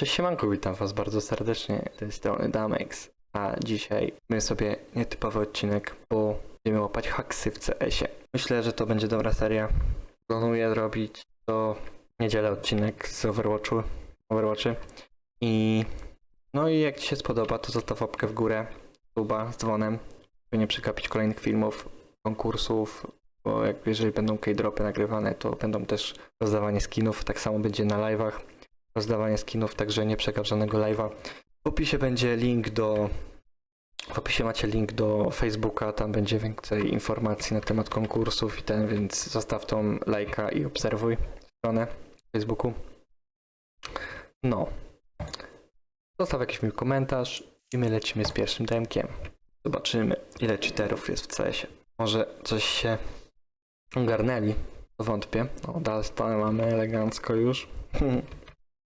Cześć siemanko, witam was bardzo serdecznie, z tej strony Damex, a dzisiaj my sobie nietypowy odcinek, bo będziemy łapać haksy w CS-ie. Myślę, że to będzie dobra seria. Planuję zrobić do niedzielę odcinek z Overwatchu, Overwatchy. I no i jak ci się spodoba, to zostaw łapkę w górę, suba z dzwonem, by nie przegapić kolejnych filmów, konkursów, bo jak jeżeli będą K-dropy nagrywane, to będą też rozdawanie skinów, tak samo będzie na live'ach rozdawanie skinów, także nie przegap żadnego live'a. W opisie będzie link do. W opisie macie link do Facebooka, tam będzie więcej informacji na temat konkursów i ten, więc zostaw tą lajka i obserwuj stronę Facebooku. No. Zostaw jakiś mi komentarz i my lecimy z pierwszym demkiem. Zobaczymy, ile cheaterów jest w CS-ie. Może coś się ogarnęli, wątpię. No, dalej mamy elegancko już.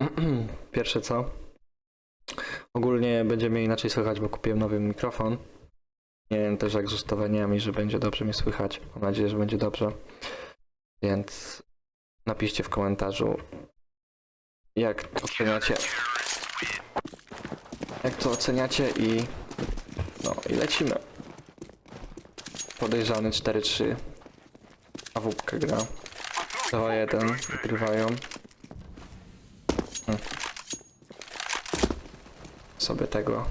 Pierwsze co? Ogólnie będziemy inaczej słychać, bo kupiłem nowy mikrofon. Nie wiem też jak z ustawieniami, że będzie dobrze mnie słychać. Mam nadzieję, że będzie dobrze. Więc napiszcie w komentarzu, jak oceniacie. Jak to oceniacie i. No i lecimy. Podejrzany 4-3. A wódkę gra. 2-1 wygrywają. Sobie tego.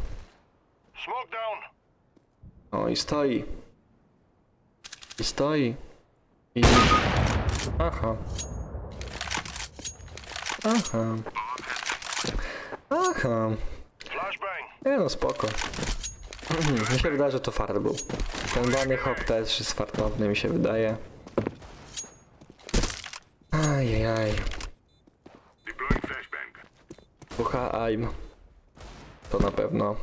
Smoke down. O i stoi. I stoi. I... Aha. Aha. Aha. Flashbang. Nie no, spoko. mi się wydaje, że to fart był. Ten dany hop też jest fartowny, mi się wydaje. Ajajaj. Deploying flashbang. Bucha aim. To na pewno.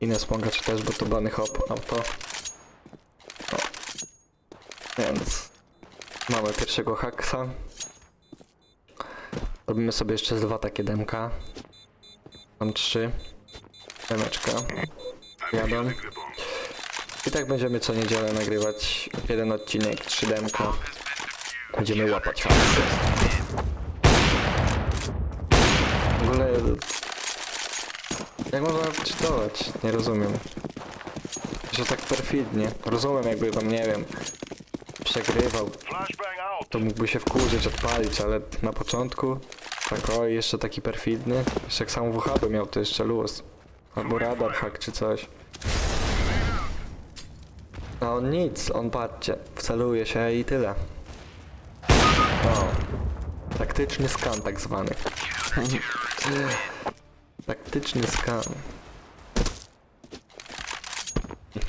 Ines Mogacz też, bo to dany hop auto. Więc mamy pierwszego haksa. Robimy sobie jeszcze dwa takie demka. Mam trzy. Demeczka. Jadą. I tak będziemy co niedzielę nagrywać jeden odcinek, trzy demka. Będziemy łapać haksy. W ogóle jak można czytować? Nie rozumiem. Że tak perfidnie. Rozumiem jakby tam, nie wiem, przegrywał, to mógłby się wkurzyć, odpalić, ale na początku tak oj, jeszcze taki perfidny. Jeszcze jak sam WH by miał, to jeszcze luz. Albo radar hack czy coś. No on nic, on patrzcie, wceluje się i tyle. O, taktyczny skan tak zwany. Taktyczny skan.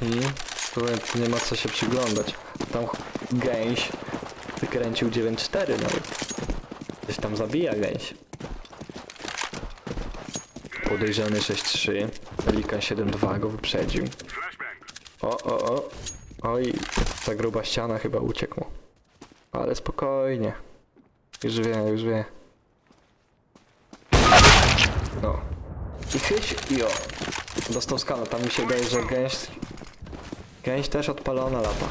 Mhm. Tu nie ma co się przyglądać. Tam gęś wykręcił 9-4 nawet. Coś tam zabija gęś. Podejrzany 6-3. Pelikan 7-2 go wyprzedził. O, o, o. Oj, ta gruba ściana chyba uciekł. Ale spokojnie. Już wie, już wie. No. I chyś i o. Dostał skana, tam mi się wydaje, że gęś... Gęś też odpalona lata.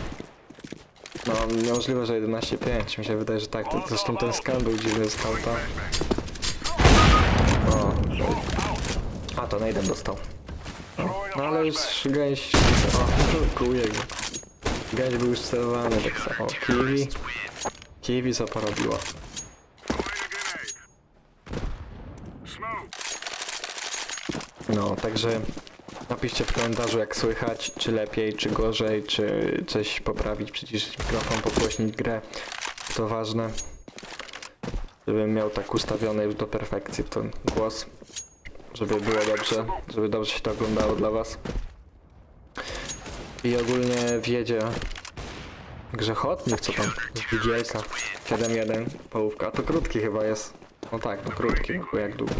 No, niemożliwe, że 11.5. Mi się wydaje, że tak. Zresztą ten skan był dziwny z kauta. O. A, to Naden dostał. No ale już gęś... O, kuje go. Gęś był już celowany tak samo. Kiwi. Kiwi co porobiła. Throwing a grenade. Smoke. No, także napiszcie w komentarzu jak słychać, czy lepiej, czy gorzej, czy coś poprawić, przyciszyć mikrofon, podgłośnić grę. To ważne. Żebym miał tak ustawiony już do perfekcji ten głos. Żeby było dobrze, żeby dobrze się to oglądało dla was. I ogólnie wiedzie grzechotnik, co tam, z wigielka. 7-1, połówka. A to krótki chyba jest. No tak, no krótki, bo jak długo.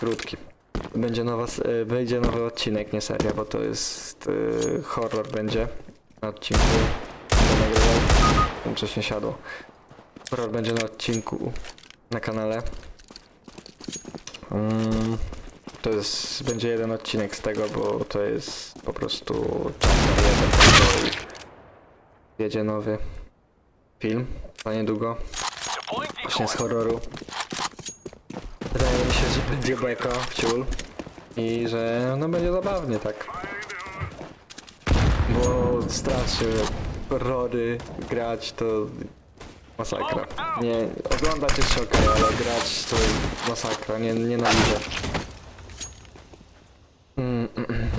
Krótki. Będzie nowa, y, będzie nowy odcinek, nie seria, bo to jest y, horror będzie na odcinku. Nagrywał. Wcześniej siadło. Horror będzie na odcinku na kanale. Mm, to jest, będzie jeden odcinek z tego, bo to jest po prostu chapter jeden jedzie nowy film za niedługo. Właśnie z horroru. Wydaje mi się, że będzie beka w i że no będzie zabawnie tak. Bo strasznie horrory grać to masakra. Nie, oglądać jest okej, ale grać to masakra, nie, nienawidzę. Mm, mm, mm.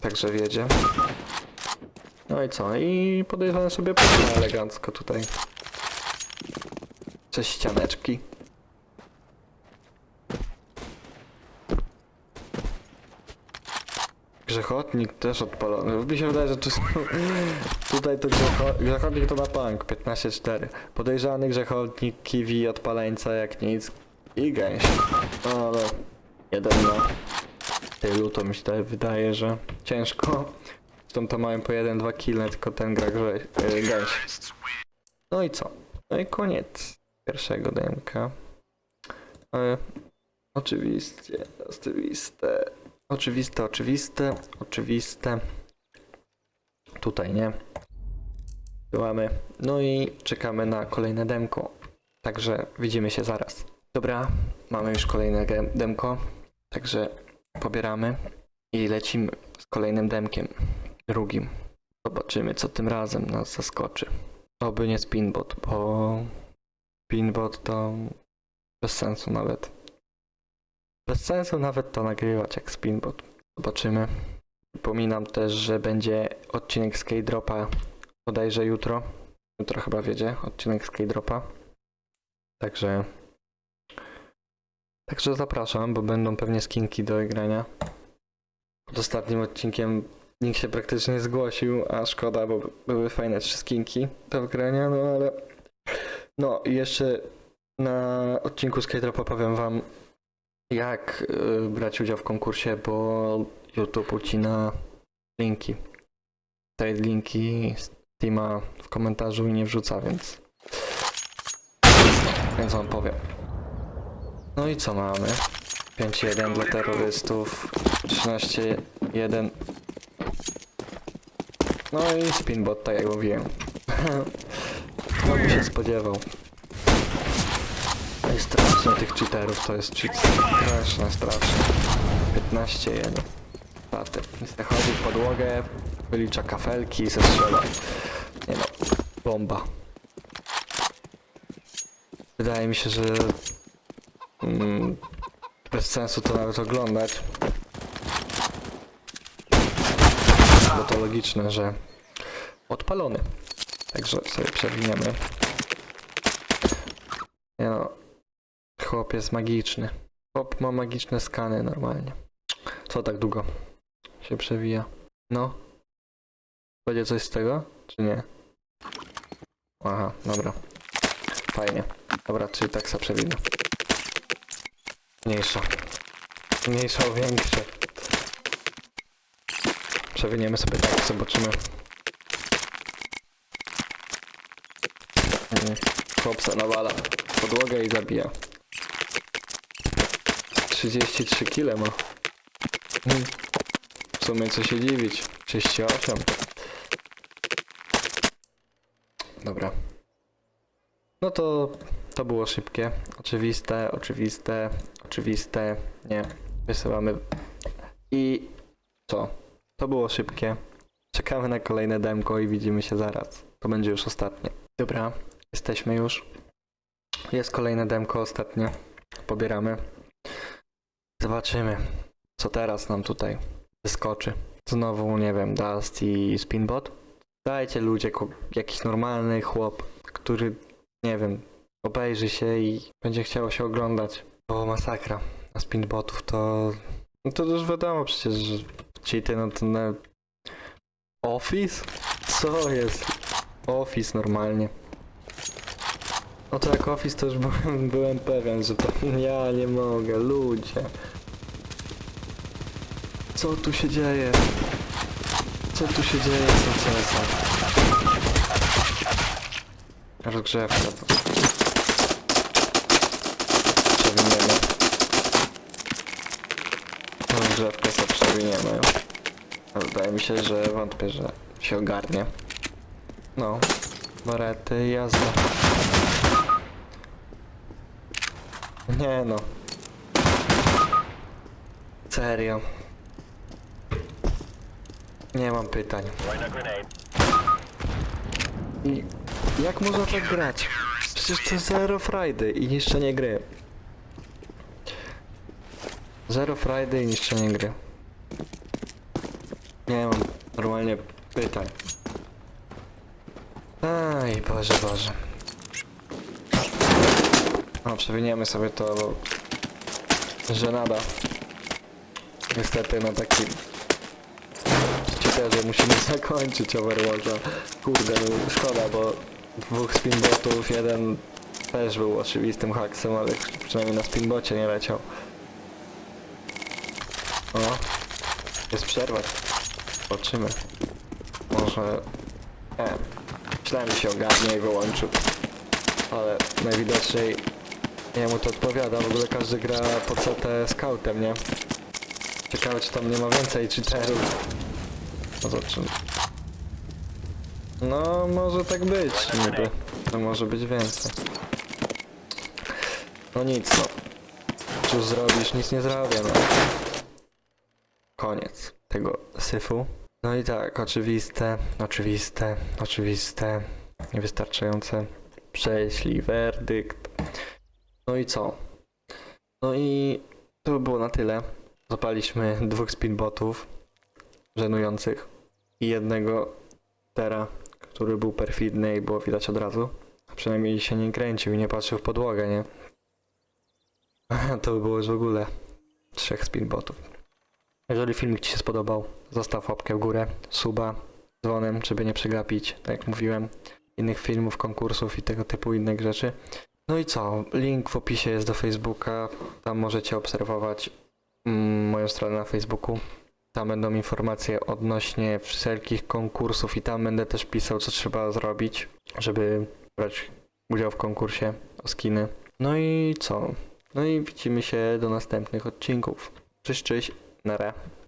Także wiedzie. No i co? I podejrzewam sobie elegancko tutaj. Coś ścianeczki. Grzechotnik też odpalony. Mi się wydaje, że tu, tutaj to grzecho, grzechotnik to na punk 15-4. Podejrzany grzechotnik, kiwi, odpaleńca jak nic i gęś. No ale jeden na tylu to mi się tutaj wydaje, że ciężko. Zresztą to mają po 1-2 kill, tylko ten gra grze, yy, gęś. No i co? No i koniec pierwszego demka. E, oczywiście, oczywiste, oczywiste, oczywiste, oczywiste. Tutaj nie. Tu mamy. No i czekamy na kolejne demko. Także widzimy się zaraz. Dobra, mamy już kolejne demko. Także pobieramy i lecimy z kolejnym demkiem. Drugim. Zobaczymy, co tym razem nas zaskoczy. Oby nie spinbot, bo spinbot to bez sensu nawet. Bez sensu nawet to nagrywać jak spinbot. Zobaczymy. Przypominam też, że będzie odcinek z K-Dropa bodajże jutro. Jutro chyba wiedzie odcinek z K-Dropa. Także Także zapraszam, bo będą pewnie skinki do grania. Pod ostatnim odcinkiem nikt się praktycznie nie zgłosił, a szkoda, bo były fajne trzy skinki do grania, no ale... No i jeszcze na odcinku Skydropa powiem wam, jak y, brać udział w konkursie, bo YouTube ucina linki. Te linki Steama w komentarzu i nie wrzuca, więc... Więc wam powiem. No i co mamy? 5-1 dla terrorystów, 13-1. No i spinbot, tak jak mówiłem. Kto by się spodziewał? I strasznie tych cheaterów, to jest cheat straszne, straszne. 15-1. Paty. Nic nie chodzi w podłogę, wylicza kafelki i zestrzela. Nie no, bomba. Wydaje mi się, że Mm, bez sensu to nawet oglądać. Bo to logiczne, że odpalony. Także sobie przewiniemy. Nie no. Chłop jest magiczny. Chłop ma magiczne skany normalnie. Co tak długo się przewija? No. Będzie coś z tego? Czy nie? Aha, dobra. Fajnie. Dobra, czyli tak sobie przewinę. Mniejsza. Mniejsza o większe. Przewiniemy sobie tak, zobaczymy. Mm, Chłopca nawala podłogę i zabija. 33 kile ma. Mm. W sumie co się dziwić. 38. Dobra. No to to było szybkie. Oczywiste, oczywiste, oczywiste. Nie. Wysyłamy. I co? To było szybkie. Czekamy na kolejne demko i widzimy się zaraz. To będzie już ostatnie. Dobra, jesteśmy już. Jest kolejne demko ostatnie. Pobieramy. Zobaczymy, co teraz nam tutaj wyskoczy. Znowu, nie wiem, Dust i Spinbot. Dajcie ludzie, jakiś normalny chłop, który, nie wiem, obejrzy się i będzie chciało się oglądać. Bo masakra. A spinbotów to... No to już wiadomo przecież, że cheaty, no to na... Office? Co jest? Office normalnie. No to jak Office to już byłem, byłem pewien, że to ja nie mogę, ludzie. Co tu się dzieje? Co tu się dzieje z tym CS-em? Rozgrzewka. Przewiniemy. Rozgrzewkę sobie przewiniemy. Ale Wydaje mi się, że wątpię, że się ogarnie. No. Barety jazda. Nie no. Serio. Nie mam pytań. I jak można tak grać? Przecież to Zero Friday i niszczenie gry. Zero Friday i niszczenie gry. Nie mam normalnie pytań. Aj, Boże, Boże. No, przewiniemy sobie to, bo... Żenada. Niestety, no taki... Cheaterze musimy zakończyć Overwatcha. Kurde, no szkoda, bo dwóch spinbotów, jeden też był oczywistym haksem, ale przynajmniej na spinbocie nie leciał. O, jest przerwa. Zobaczymy. Może... Nie, myślałem, że się ogarnie i wyłączył. Ale najwidoczniej nie mu to odpowiada. W ogóle każdy gra po CT scoutem, nie? Ciekawe, czy tam nie ma więcej cheaterów. No zobaczymy. No, może tak być, niby. To może być więcej. No nic, no. Cóż zrobisz? Nic nie zrobię, no. Koniec tego syfu. No i tak, oczywiste, oczywiste, oczywiste, niewystarczające. Prześli werdykt. No i co? No i to by było na tyle. Zapaliśmy dwóch speedbotów żenujących i jednego tera, który był perfidny i było widać od razu. A przynajmniej się nie kręcił i nie patrzył w podłogę, nie? To by było już w ogóle trzech speedbotów. Jeżeli filmik Ci się spodobał, zostaw łapkę w górę, suba, dzwonem, żeby nie przegapić, tak jak mówiłem, innych filmów, konkursów i tego typu innych rzeczy. No i co? Link w opisie jest do Facebooka, tam możecie obserwować mm, moją stronę na Facebooku. Tam będą informacje odnośnie wszelkich konkursów i tam będę też pisał, co trzeba zrobić, żeby brać udział w konkursie o skiny. No i co? No i widzimy się do następnych odcinków. Cześć, cześć, nara.